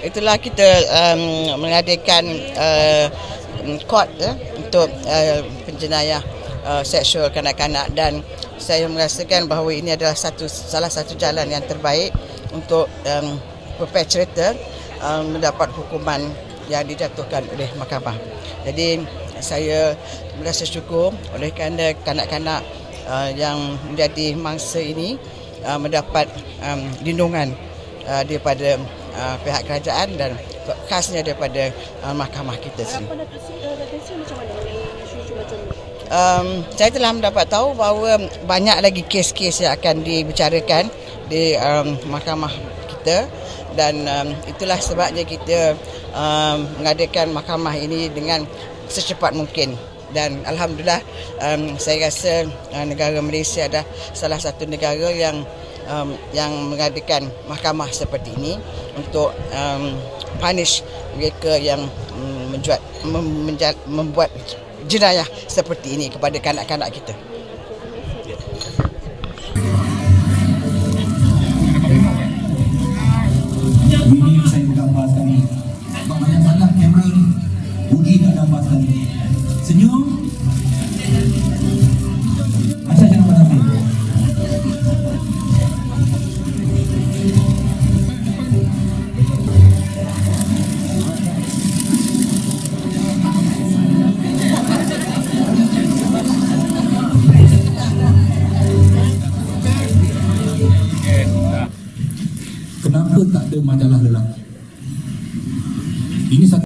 itulah kita um, mengadakan uh, court uh, untuk uh, penjenayah uh, seksual kanak-kanak dan saya merasakan bahawa ini adalah satu salah satu jalan yang terbaik untuk um, perpetrator um, mendapat hukuman yang dijatuhkan oleh mahkamah. Jadi saya merasa syukur oleh kerana kanak-kanak uh, yang menjadi mangsa ini uh, mendapat um, lindungan uh, daripada uh, pihak kerajaan dan khasnya daripada uh, mahkamah kita sendiri. Um, saya telah mendapat tahu bahawa banyak lagi kes-kes yang akan dibicarakan di um, mahkamah kita dan um, itulah sebabnya kita um, mengadakan mahkamah ini dengan secepat mungkin dan alhamdulillah um, saya rasa uh, negara Malaysia adalah salah satu negara yang um, yang mengadakan mahkamah seperti ini untuk um, punish mereka yang um, menjuat, mem, menjat, membuat jenayah seperti ini kepada kanak-kanak kita. Ini saya gambar sekali. Banyak-banyak kamera ni. Budi tak gambar sekali. Senyum. kenapa tak ada majalah lelaki? Ini satu